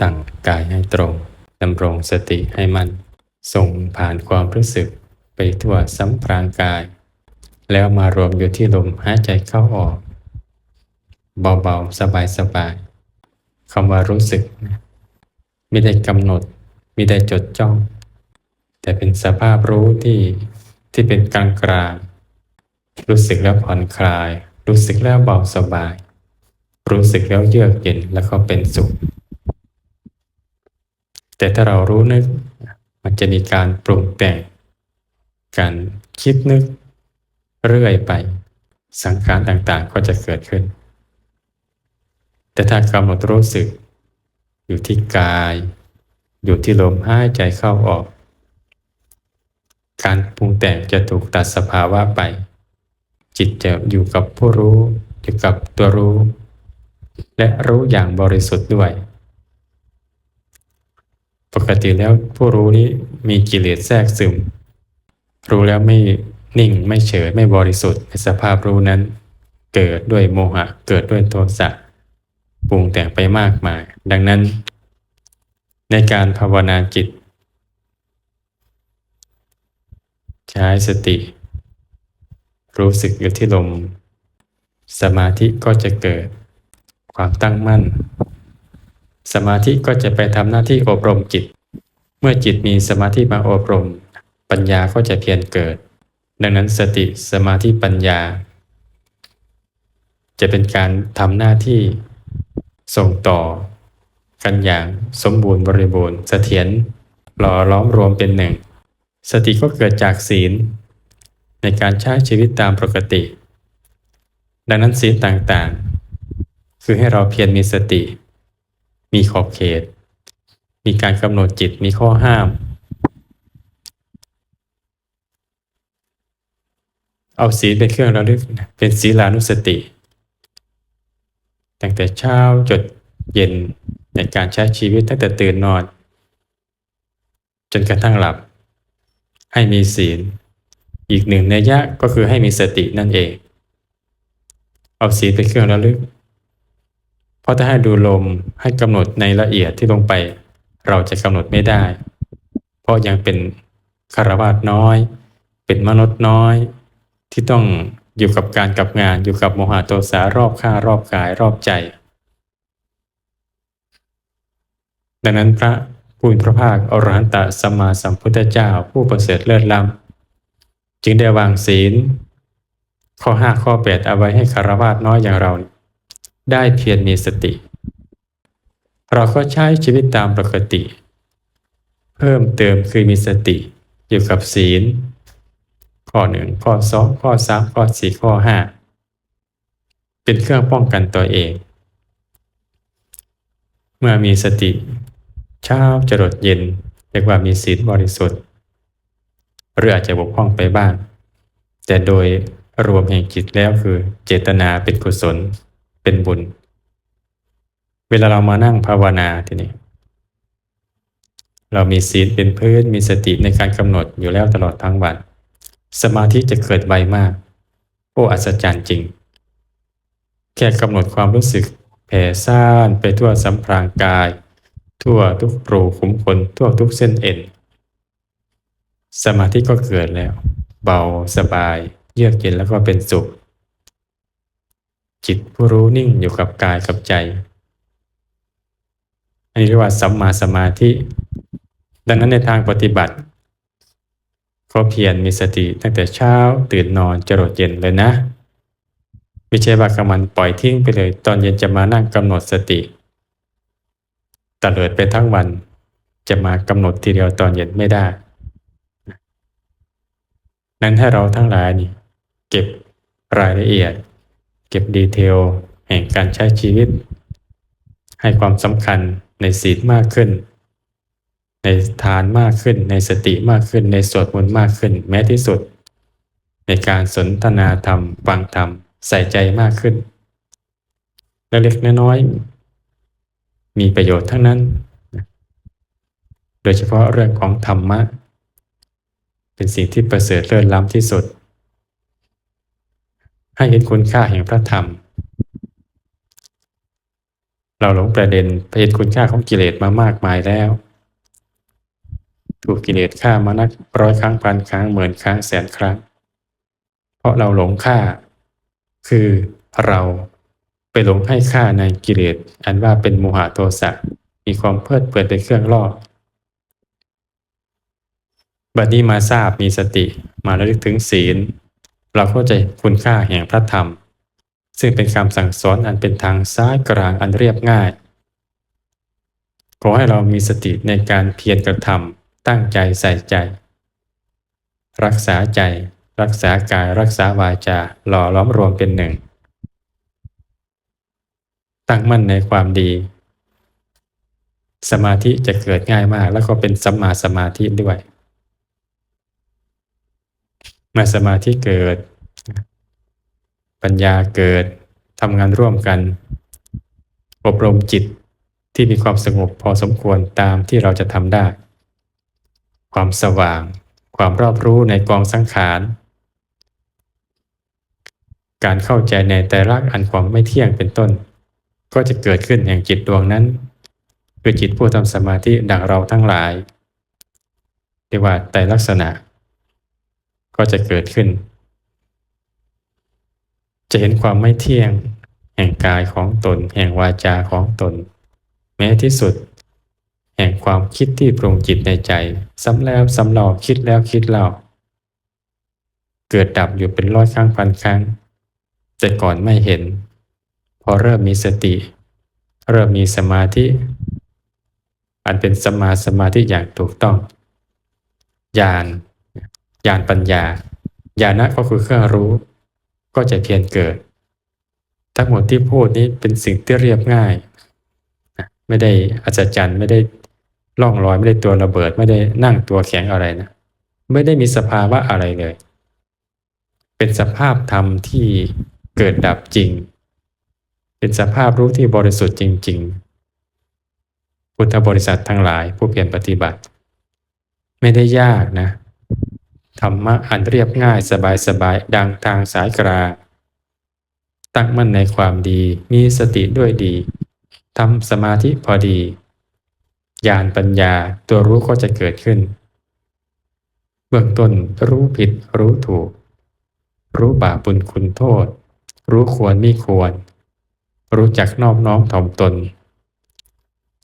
ตั้งกายให้ตรงดำรงสติให้มันส่งผ่านความรู้สึกไปทั่วสัมพรางกาย แล้วมารวมอยู่ที่ลมหายใจเข้าออก เบาๆ สบายๆคำว่ารู้สึกไม่ได้กำหนดไม่ได้จดจ้อง แต่เป็นสภาพรู้ที่ที่เป็นกลางกลางรู้สึกแล้วผ่อนคลาย รู้สึกแล้วเบาสบาย รู้สึกแล้วเยือกเย็นแล้วก็เป็นสุข แต่ถ้าเรารู้นึก มันจะมีการปรุงแต่ง การคิดนึก เรื่อยไป สังขารต่างๆก็จะเกิดขึ้น แต่ถ้ากำหนดรู้สึก อยู่ที่กาย อยู่ที่ลมหายใจเข้าออก การปรุงแต่งจะถูกตัดสภาวะไป จิตจะอยู่กับผู้รู้อยู่กับตัวรู้ และรู้อย่างบริสุทธิ์ด้วย กติแล้วผู้รู้นี้มีกิเลสแทรกซึม รู้แล้วไม่นิ่งไม่เฉยไม่บริสุทธิ์ในสภาพรู้นั้น เกิดด้วยโมหะ เกิดด้วยโทสะปรุงแต่งไปมากมาย ดังนั้น ในการภาวนาจิต ใช้สติ รู้สึกอยู่ที่ลม สมาธิก็จะเกิดความตั้งมั่น สมาธิก็จะไปทำหน้าที่อบรมจิต เมื่อจิตมีสมาธิมาอบรม ปัญญาก็จะเพียรเกิด ดังนั้นสติสมาธิปัญญา จะเป็นการทำหน้าที่ส่งต่อ กันอย่างสมบูรณ์บริบูรณ์เสถียรหล่อล้อมรวมเป็นหนึ่ง สติก็เกิดจากศีล ในการใช้ชีวิตตามปกติ ดังนั้นศีลต่างๆ คือให้เราเพียรมีสติ มีขอบเขต มีการกำหนดจิต มีข้อห้าม เอาศีลเป็นเครื่องระลึกเป็นศีลานุสติ ตั้งแต่เช้าจดเย็นในการใช้ชีวิตตั้งแต่ตื่นนอน จนกระทั่งหลับ ให้มีศีล อีกหนึ่งในยยะก็คือให้มีสตินั่นเอง เอาศีลเป็นเครื่องระลึก เพราะถ้าให้ดูลมให้กำหนดในละเอียดที่ลงไป เราจะกำหนดไม่ได้ เพราะยังเป็นคารวาสน้อย เป็นมนุษย์น้อย ที่ต้องอยู่กับการกับงานอยู่กับโมหะโทสารอบข้ารอบกายรอบใจ ดังนั้นพระผู้มีพระภาคอรหันตสัมมาสัมพุทธเจ้าผู้ประเสริฐเลิศล้ำจึงได้วางศีล ข้อห้าข้อแปดเอาไว้ให้คารวาสน้อยอย่างเรา ได้เพียรมีสติ เราก็ใช้ชีวิตตามปกติ เพิ่มเติมคือมีสติอยู่กับศีล ข้อหนึ่งข้อสองข้อสามข้อสี่ข้อห้าเป็นเครื่องป้องกันตัวเอง เมื่อมีสติเช้าจรดเย็นเรียกว่ามีศีลบริสุทธิ์หรืออาจจะบกพร่องไปบ้าง แต่โดยรวมแห่งจิตแล้วคือเจตนาเป็นกุศล เป็นบุญ เวลาเรามานั่งภาวนาทีนี้ เรามีศีลเป็นพื้น มีสติในการกำหนดอยู่แล้วตลอดทั้งวัน สมาธิจะเกิดไวมาก โอ้อัศจรรย์จริง แค่กำหนดความรู้สึกแผ่ซ่านไปทั่วสัมพรางกาย ทั่วทุกปรขุมขนทั่วทุกเส้นเอ็น สมาธิก็เกิดแล้ว เบาสบาย เยือกเย็นแล้วก็เป็นสุข จิตผู้รู้นิ่งอยู่กับกายกับใจ อันนี้เรียกว่าสัมมาสมาธิ ดังนั้นในทางปฏิบัติก็เพียรมีสติตั้งแต่เช้าตื่นนอนจรดเย็นเลยนะไม่ใช่ว่ากำมันปล่อยทิ้งไปเลย ตอนเย็นจะมานั่งกำหนดสติตะเลิดไปทั้งวันจะมากำหนดทีเดียวตอนเย็นไม่ได้ นั้นให้เราทั้งหลายนี่ เก็บรายละเอียด เก็บดีเทลแห่งการใช้ชีวิต ให้ความสำคัญในศีลมากขึ้น ในทานมากขึ้น ในสติมากขึ้น ในสวดมนต์มากขึ้น แม้ที่สุด ในการสนทนาธรรมฟังธรรมใส่ใจมากขึ้นเล็กๆน้อยๆมีประโยชน์ทั้งนั้น โดยเฉพาะเรื่องของธรรมะ เป็นสิ่งที่ประเสริฐเลิศล้ำที่สุด ให้เห็นคุณค่าแห่งพระธรรม เราหลงประเด็นไปเห็นคุณค่าของกิเลสมามากมายแล้ว ถูกกิเลสฆ่ามานักร้อยครั้งพันครั้งหมื่นครั้งแสนครั้ง เพราะเราหลงฆ่า คือเราไปหลงให้ค่าในกิเลสอันว่าเป็นโมหะโทสะมีความเพลิดเพลินเป็นเครื่องล่อบัดนี้มาทราบมีสติมาระลึกถึงศีล เราเข้าใจคุณค่าแห่งพระธรรม ซึ่งเป็นคำสั่งสอนอันเป็นทางซ้ายกลางอันเรียบง่าย ขอให้เรามีสติในการเพียรกระทำตั้งใจใส่ใจ รักษาใจ รักษากายรักษาวาจาหล่อล้อมรวมเป็นหนึ่ง ตั้งมั่นในความดี สมาธิจะเกิดง่ายมากแล้วก็เป็นสัมมาสมาธิด้วย เมื่อสมาธิเกิด ปัญญาเกิดทำงานร่วมกัน อบรมจิตที่มีความสงบพอสมควรตามที่เราจะทำได้ ความสว่าง ความรอบรู้ในกองสังขารการเข้าใจในแต่รักอันความไม่เที่ยงเป็นต้น ก็จะเกิดขึ้นแห่งจิตดวงนั้นคือจิตผู้ทำสมาธิดังเราทั้งหลายเรียกว่าแต่ลักษณะ ก็จะเกิดขึ้น จะเห็นความไม่เที่ยง แห่งกายของตน แห่งวาจาของตน แม้ที่สุด แห่งความคิดที่ปรุงจิตในใจ ซ้ำแล้วซ้ำเล่าคิดแล้วคิดเล่าเกิดดับอยู่เป็นร้อยครั้งพันครั้ง แต่ก่อนไม่เห็น พอเริ่มมีสติ เริ่มมีสมาธิ อันเป็นสมาสมาธิอย่างถูกต้องญาณ ญาณปัญญา ญาณะก็คือเครื่องรู้ ก็จะเพียรเกิด ทั้งหมดที่พูดนี้เป็นสิ่งที่เรียบง่าย ไม่ได้อัศจรรย์ไม่ได้ล่องลอยไม่ได้ตัวระเบิด ไม่ได้นั่งตัวแข็งอะไรนะ ไม่ได้มีสภาวะอะไรเลย เป็นสภาพธรรมที่เกิดดับจริง เป็นสภาพรู้ที่บริสุทธิ์จริง ๆ พุทธบริษัททั้งหลายผู้เพียรปฏิบัติ ไม่ได้ยากนะ ธรรมะอันเรียบง่ายสบายสบายดังทางสายกลางตั้งมั่นในความดีมีสติด้วยดีทำสมาธิพอดีญาณปัญญาตัวรู้ก็จะเกิดขึ้น เบื้องต้นรู้ผิดรู้ถูก รู้บาปบุญคุณโทษ รู้ควรไม่ควร รู้จักนอบน้อมถ่อมตน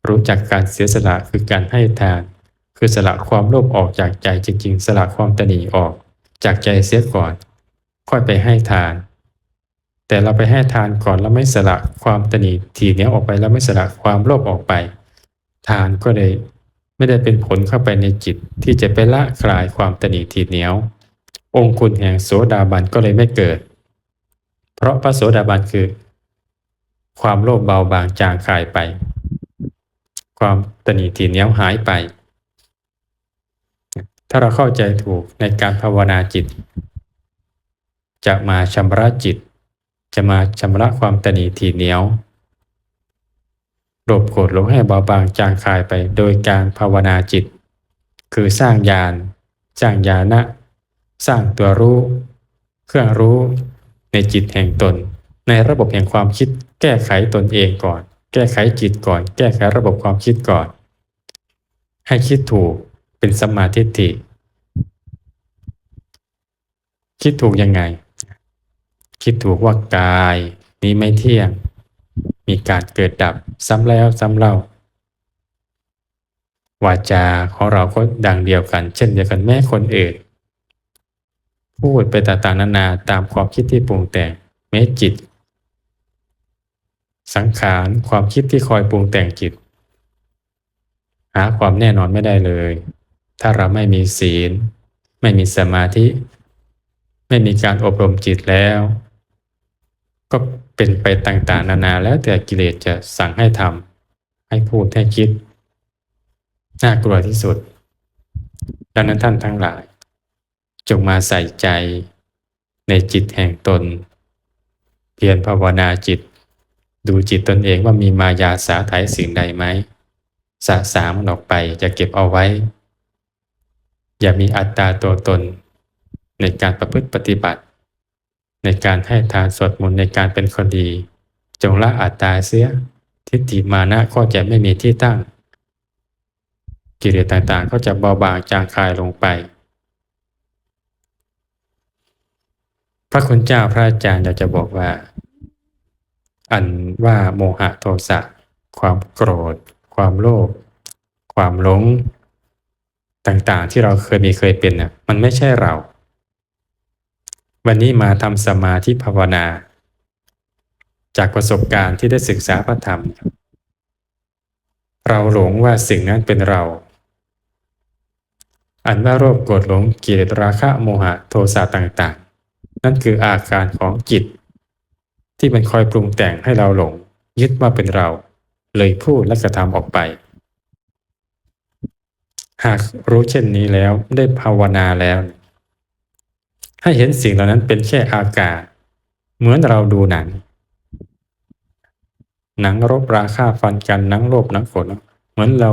รู้จักการเสียสละคือการให้ทาน คือสละความโลภออกจากใจจริง ๆ สละความตนีออกจากใจเสียก่อน ค่อยไปให้ทาน แต่เราไปให้ทานก่อนแล้วไม่สละความตนีทีเนี้ยออกไปแล้วไม่สละความโลภออกไป ทานก็เลยไม่ได้เป็นผลเข้าไปในจิตที่จะไปละคลายความตนีทีเหนียว องคุณแห่งโสดาบันก็เลยไม่เกิด เพราะพระโสดาบันคือ ความโลภเบาบางจางคลายไป ความตนีทีเหนียวหายไปาเราเข้าใจถูกในการภาวนาจิต จะมาชำระจิต จะมาชำระความตนีทีเหนียวโลภโกรธหลงให้เบาบางจางคายไปโดยการภาวนาจิต คือสร้างญาณสร้างญาณะสร้างตัวรู้ เครื่องรู้ในจิตแห่งตน ในระบบแห่งความคิด แก้ไขตนเองก่อน แก้ไขจิตก่อน แก้ไขระบบความคิดก่อน ให้คิดถูกเป็นสมาธิฏฐิ คิดถูกยังไง คิดถูกว่ากายนี้ไม่เที่ยง มีการเกิดดับซ้ำแล้วซ้ำเล่าวาจาของเราก็ดังเดียวกัน เช่นเดียวกันแม้คนอื่น พูดไปต่างๆนานาตามความคิดที่ปรุงแต่งแม้จิต สังขารความคิดที่คอยปรุงแต่งจิต หาความแน่นอนไม่ได้เลย ถ้าเราไม่มีศีล ไม่มีสมาธิ ไม่มีการอบรมจิตแล้ว ก็เป็นไปต่างๆ นานาแล้วแต่กิเลสจะสั่งให้ทำให้พูดให้คิด น่ากลัวที่สุด ดังนั้นท่านทั้งหลาย จงมาใส่ใจในจิตแห่งตน เพียรภาวนาจิต ดูจิตตนเองว่ามีมายาสาไถสิ่งใดไหมสะสางมันออกไปจะเก็บเอาไว้ อย่ามีอัตตาตัวตน ในการประพฤติปฏิบัติ ในการให้ทานสวดมนต์ในการเป็นคนดี จงละอัตตาเสีย ทิฏฐิมานะก็จะไม่มีที่ตั้ง กิเลสต่างๆ ก็จะเบาบางจางคลายลงไป พระคุณเจ้าพระอาจารย์อยากจะบอกว่า อันว่าโมหะโทสะความโกรธ ความโลภความหลงต่างๆ ที่เราเคยมีเคยเป็นน่ะมันไม่ใช่เรา วันนี้มาทำสมาธิภาวนา จากประสบการณ์ที่ได้ศึกษาพระธรรม เราหลงว่าสิ่งนั้นเป็นเรา อันว่าโรคโกรธหลงกิเลสราคะโมหะโทสะต่างๆ นั่นคืออาการของจิต ที่มันคอยปรุงแต่งให้เราหลง ยึดว่าเป็นเรา เลยพูดและกระทำออกไป หากรู้เช่นนี้แล้วได้ภาวนาแล้ว ให้เห็นสิ่งเหล่านั้นเป็นแค่อากาศ เหมือนเราดูหนัง หนังรบราฆ่าฟันกันหนังโลภหนังโกรธเหมือนเรา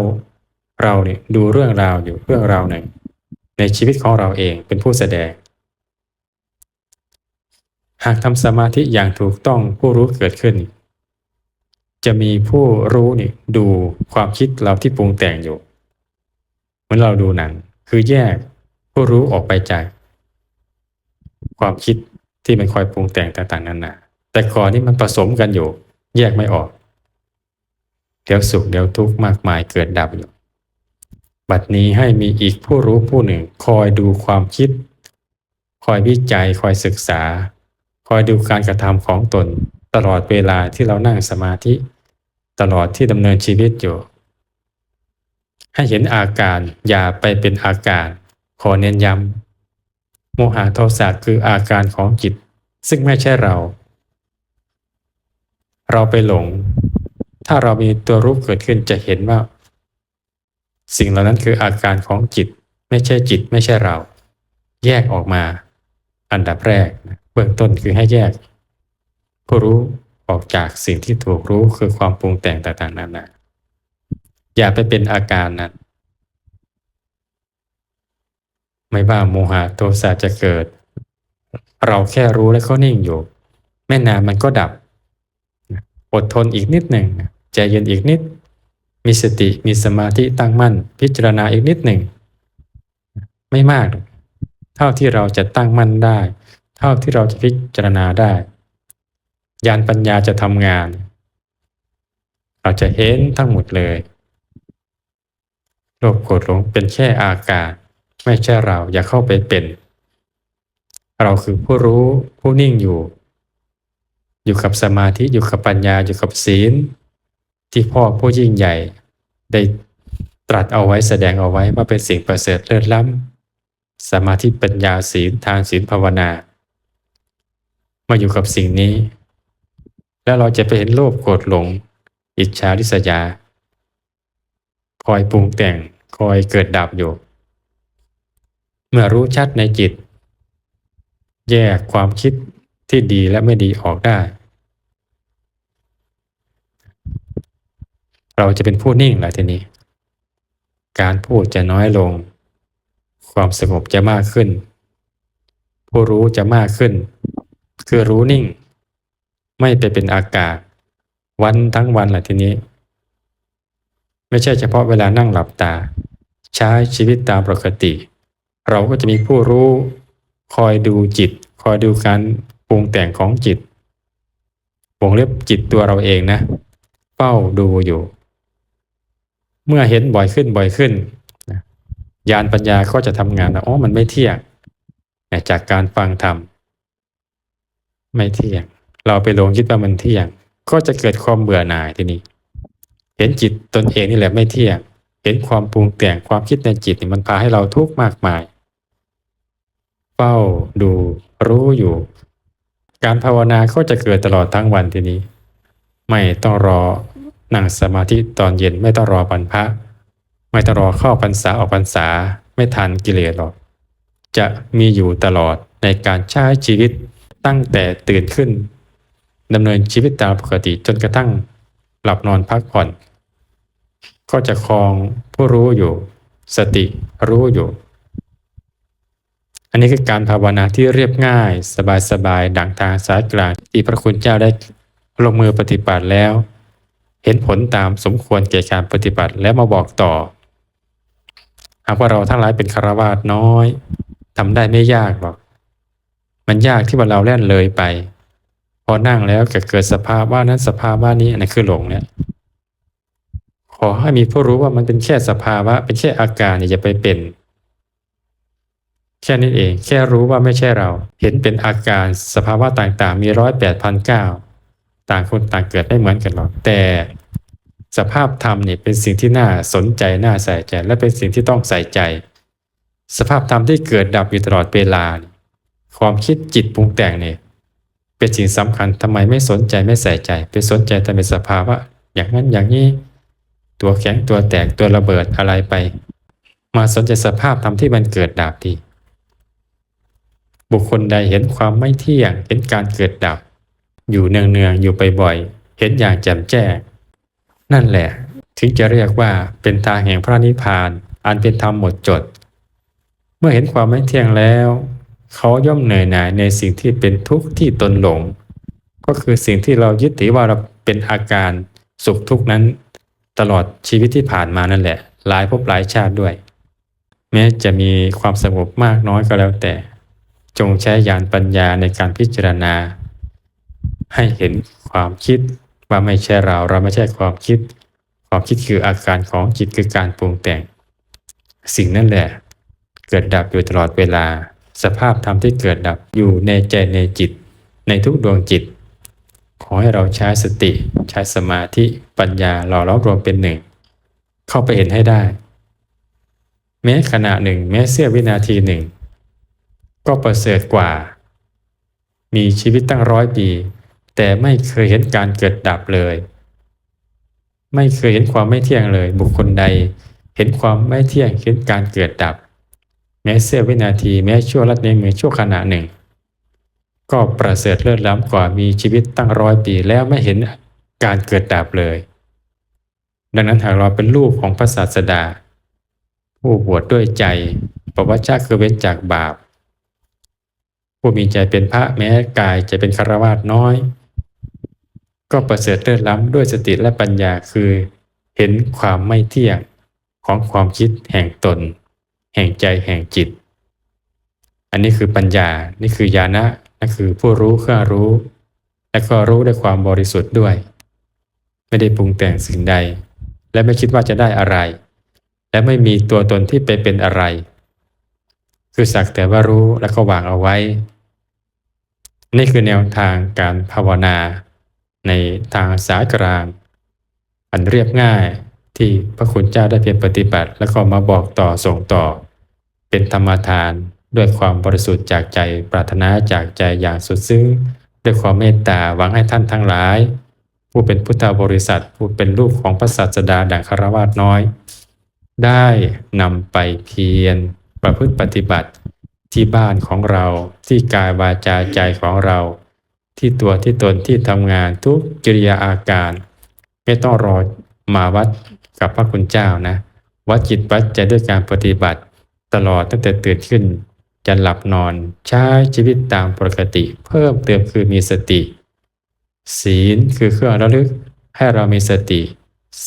เราเนี่ยดูเรื่องราวอยู่เรื่องราวหนึ่ง ในชีวิตของเราเองเป็นผู้แสดง หากทำสมาธิอย่างถูกต้องผู้รู้เกิดขึ้น จะมีผู้รู้นี่ดูความคิดเราที่ปรุงแต่งอยู่ เหมือนเราดูหนัง คือแยกผู้รู้ออกไปจาก ความคิดที่มันคอยปรุงแต่งต่างๆนานาแต่ก่อนนี้มันผสมกันอยู่ แยกไม่ออก เดี๋ยวสุขเดี๋ยวทุกข์มากมายเกิดดับอยู่ บัดนี้ให้มีอีกผู้รู้ผู้หนึ่ง คอยดูความคิด คอยวิจัยคอยศึกษา คอยดูการกระทำของตน ตลอดเวลาที่เรานั่งสมาธิ ตลอดที่ดำเนินชีวิตอยู่ ให้เห็นอาการอย่าไปเป็นอาการขอเน้นย้ำ โมหะโทสะคืออาการของจิต ซึ่งไม่ใช่เรา เราไปหลง ถ้าเรามีตัวรู้เกิดขึ้นจะเห็นว่า สิ่งเหล่านั้นคืออาการของจิต ไม่ใช่จิต ไม่ใช่เรา แยกออกมา อันดับแรกเบื้องต้นคือให้แยกผู้รู้ออกจากสิ่งที่ถูกรู้คือความปรุงแต่งต่างๆนานาอย่าไปเป็นอาการนั้น ไม่ว่าโมหะโทสะจะเกิด เราแค่รู้และก็นิ่งอยู่ ไม่นานมันก็ดับ อดทนอีกนิดหนึ่งใจเย็นอีกนิด มีสติมีสมาธิตั้งมั่น พิจารณาอีกนิดหนึ่ง ไม่มาก เท่าที่เราจะตั้งมั่นได้ เท่าที่เราจะพิจารณาได้ญาณปัญญาจะทำงาน เราจะเห็นทั้งหมดเลยโลภโกรธหลงเป็นแค่อาการ ไม่ใช่เราอย่าเข้าไปเป็น เราคือผู้รู้ผู้นิ่งอยู่ อยู่กับสมาธิอยู่กับปัญญาอยู่กับศีล ที่พ่อผู้ยิ่งใหญ่ได้ตรัสเอาไว้แสดงเอาไว้ว่าเป็นสิ่งประเสริฐเลิศล้ำสมาธิปัญญาศีลทานศีลภาวนา มาอยู่กับสิ่งนี้ แล้วเราจะไปเห็นโลภโกรธหลง อิจฉาริษยา คอยปรุงแต่งคอยเกิดดับอยู่ เมื่อรู้ชัดในจิต แยกความคิดที่ดีและไม่ดีออกได้ เราจะเป็นผู้นิ่งแหละทีนี้ การพูดจะน้อยลง ความสงบจะมากขึ้น ผู้รู้จะมากขึ้น คือรู้นิ่ง ไม่ไปเป็นอากาศ วันทั้งวันแหละทีนี้ ไม่ใช่เฉพาะเวลานั่งหลับตา ใช้ชีวิตตามปกติ เราก็จะมีผู้รู้คอยดูจิต คอยดูการปรุงแต่งของจิตวงเล็บจิตตัวเราเองนะเฝ้าดูอยู่ เมื่อเห็นบ่อยขึ้นบ่อยขึ้นญาณปัญญาก็จะทำงานนะอ๋อมันไม่เที่ยงจากการฟังธรรมไม่เที่ยง เราไปลงคิดว่ามันเที่ยง ก็จะเกิดความเบื่อหน่ายทีนี้ เห็นจิตตนเองนี่แหละไม่เที่ยง เห็นความปรุงแต่งความคิดในจิตนี่มันพาให้เราทุกข์มากมาย ฝ้า ดู รู้อยู่ การภาวนาก็จะเกิดตลอดทั้งวันทีนี้ ไม่ต้องรอนั่งสมาธิตอนเย็นไม่ต้องรอบรรพระ ไม่ต้องรอเข้าพรรษาออกพรรษาไม่ทันกิเลสหรอก จะมีอยู่ตลอดในการใช้ชีวิตตั้งแต่ตื่นขึ้นดำเนินชีวิตตามปกติจนกระทั่งหลับนอนพักผ่อน ก็จะคลองผู้รู้อยู่ สติรู้อยู่ อันนี้คือการภาวนาที่เรียบง่าย สบายๆ ดังทางสายกลางที่พระคุณเจ้าได้ลงมือปฏิบัติแล้ว เห็นผลตามสมควรแก่การปฏิบัติแล้วมาบอกต่อ หากว่าเราทั้งหลายเป็นคารวาสน้อยทำได้ไม่ยากหรอก มันยากที่ว่าเราแล่นเลยไป พอนั่งแล้วก็เกิดสภาพว่านั้นสภาพว่านี้อันนั้นคือหลงเนี่ยขอให้มีผู้รู้ว่ามันเป็นแค่สภาวะเป็นแค่อาการอย่าไปเป็น แค่นี้เอง แค่รู้ว่าไม่ใช่เรา เห็นเป็นอาการสภาวะต่างๆ มีร้อยแปดพันเก้าต่างคนต่างเกิดไม่เหมือนกันหรอก แต่สภาพธรรมเนี่ยเป็นสิ่งที่น่าสนใจน่าใส่ใจ และเป็นสิ่งที่ต้องใส่ใจ สภาพธรรมที่เกิดดับอยู่ตลอดเวลา ความคิดจิตปรุงแต่งเนี่ยเป็นสิ่งสำคัญทำไมไม่สนใจไม่ใส่ใจ ไปสนใจแต่เป็นสภาวะอย่างนั้นอย่างนี้ ตัวแข็งตัวแตกตัวระเบิดอะไรไป มาสนใจสภาพธรรมที่มันเกิดดับดี บุคคลใดเห็นความไม่เที่ยง เห็นการเกิดดับ อยู่เนืองๆอยู่บ่อยๆเห็นอย่างแจ่มแจ้ง นั่นแหละ ถึงจะเรียกว่าเป็นทางแห่งพระนิพพาน อันเป็นธรรมหมดจด เมื่อเห็นความไม่เที่ยงแล้ว เขาย่อมเหนื่อยหน่ายในสิ่งที่เป็นทุกข์ที่ตนหลง ก็คือสิ่งที่เรายึดถือว่าเราเป็นอาการสุขทุกข์นั้นตลอดชีวิตที่ผ่านมานั่นแหละ หลายภพหลายชาติด้วย แม้จะมีความสงบมากน้อยก็แล้วแต่ จงใช้ญาณปัญญาในการพิจารณา ให้เห็นความคิดว่าไม่ใช่เราเราไม่ใช่ความคิด ความคิดคืออาการของจิตคือการปรุงแต่ง สิ่งนั่นแหละ เกิดดับอยู่ตลอดเวลา สภาพธรรมที่เกิดดับอยู่ในใจในจิต ในทุกดวงจิต ขอให้เราใช้สติใช้สมาธิปัญญาหล่อล้อมรวมเป็นหนึ่ง เข้าไปเห็นให้ได้ แม้ขณะหนึ่ง แม้เสี้ยววินาทีหนึ่ง ก็ประเสริฐกว่า มีชีวิตตั้งร้อยปี แต่ไม่เคยเห็นการเกิดดับเลย ไม่เคยเห็นความไม่เที่ยงเลย บุคคลใด เห็นความไม่เที่ยงเห็นการเกิดดับ แม้เสี้ยววินาทีแม้ชั่วลัดในมือชั่วขณะหนึ่ง ก็ประเสริฐเลิศล้ำกว่ามีชีวิตตั้งร้อยปีแล้วไม่เห็นการเกิดดับเลย ดังนั้นหากเราเป็นลูกของพระศาสดา ผู้บวชดด้วยใจปวัชชาคือเว้นจากบาป ผู้มีใจเป็นพระแม้กายจะเป็นคารวาสน้อย ก็ประเสริฐเลิศล้ำด้วยสติและปัญญาคือ เห็นความไม่เที่ยงของความคิดแห่งตน แห่งใจแห่งจิต อันนี้คือปัญญา นี่คือญาณะนั่นคือผู้รู้เครื่องรู้ และก็รู้ด้วยความบริสุทธิ์ด้วย ไม่ได้ปรุงแต่งสิ่งใด และไม่คิดว่าจะได้อะไร และไม่มีตัวตนที่ไปเป็นอะไร คือสักแต่ว่ารู้แล้วก็วางเอาไว้ นี่คือแนวทางการภาวนา ในทางสายกลาง อันเรียบง่ายที่พระคุณเจ้าได้เพียรปฏิบัติ แล้วก็มาบอกต่อส่งต่อ เป็นธรรมทานด้วยความบริสุทธิ์จากใจปรารถนาจากใจอย่างสุดซึ้ง ด้วยความเมตตาหวังให้ท่านทั้งหลาย ผู้เป็นพุทธบริษัทผู้เป็นลูกของพระศาสดาดังคารวาสน้อย ได้นำไปเพียรประพฤติปฏิบัติ ที่บ้านของเรา ที่กายวาจาใจของเรา ที่ตัวที่ตนที่ทำงานทุกกิริยาอาการ ไม่ต้องรอมาวัดกับพระคุณเจ้านะ วัดจิตวัดใจด้วยการปฏิบัติ ตลอดตั้งแต่ตื่นขึ้นจะหลับนอนใช้ชีวิตตามปกติ เพิ่มเติมคือมีสติ ศีลคือเครื่องระลึกให้เรามีสติ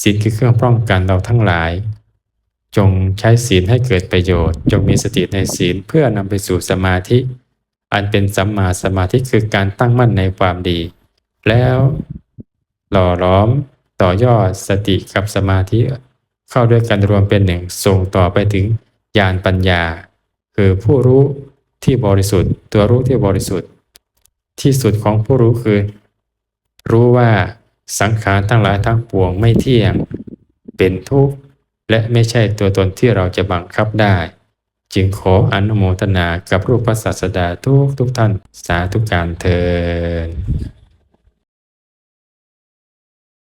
ศีลคือเครื่องป้องกันเราทั้งหลาย จงใช้ศีลให้เกิดประโยชน์ จงมีสติในศีลเพื่อนำไปสู่สมาธิ อันเป็นสัมมาสมาธิคือการตั้งมั่นในความดี แล้วหล่อล้อมต่อยอดสติกับสมาธิ เข้าด้วยกันรวมเป็นหนึ่งส่งต่อไปถึงญาณปัญญา คือผู้รู้ที่บริสุทธิ์ ตัวรู้ที่บริสุทธิ์ ที่สุดของผู้รู้คือ รู้ว่าสังขารทั้งหลายทั้งปวงไม่เที่ยง เป็นทุกข์ และไม่ใช่ตัวตนที่เราจะบังคับได้ จึงขออนุโมทนากับรูปพระศาสดาทุกทุกท่านสาธุการเทิน